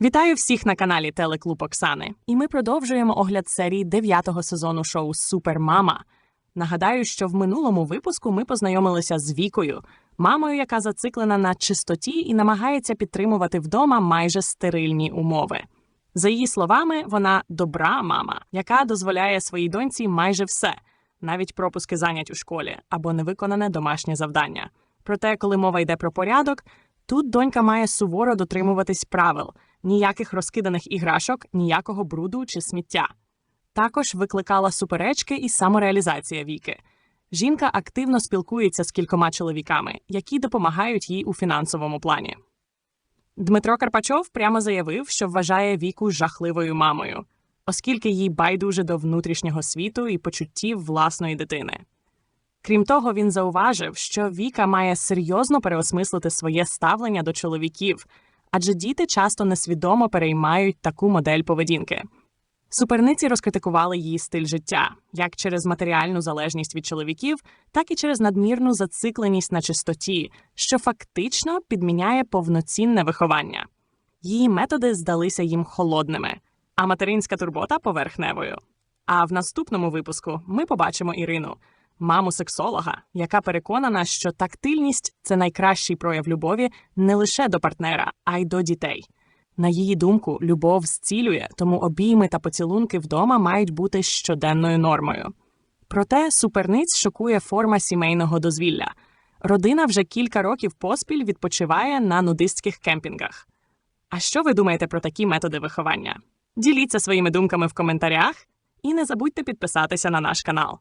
Вітаю всіх на каналі Телеклуб Оксани. І ми продовжуємо огляд серії дев'ятого сезону шоу Супермама. Нагадаю, що в минулому випуску ми познайомилися з Вікою, мамою, яка зациклена на чистоті і намагається підтримувати вдома майже стерильні умови. За її словами, вона добра мама, яка дозволяє своїй доньці майже все, навіть пропуски занять у школі або невиконане домашнє завдання. Проте, коли мова йде про порядок, тут донька має суворо дотримуватись правил, ніяких розкиданих іграшок, ніякого бруду чи сміття. Також викликала суперечки і самореалізація Віки. Жінка активно спілкується з кількома чоловіками, які допомагають їй у фінансовому плані. Дмитро Карпачов прямо заявив, що вважає Віку жахливою мамою, оскільки їй байдуже до внутрішнього світу і почуттів власної дитини. Крім того, він зауважив, що Віка має серйозно переосмислити своє ставлення до чоловіків, адже діти часто несвідомо переймають таку модель поведінки. Суперниці розкритикували її стиль життя як через матеріальну залежність від чоловіків, так і через надмірну зацикленість на чистоті, що фактично підміняє повноцінне виховання. Її методи здалися їм холодними, а материнська турбота поверхневою. А в наступному випуску ми побачимо Ірину, маму сексолога, яка переконана, що тактильність це найкращий прояв любові не лише до партнера, а й до дітей. На її думку, любов зцілює, тому обійми та поцілунки вдома мають бути щоденною нормою. Проте суперниць шокує форма сімейного дозвілля. Родина вже кілька років поспіль відпочиває на нудистських кемпінгах. А що ви думаєте про такі методи виховання? Діліться своїми думками в коментарях і не забудьте підписатися на наш канал.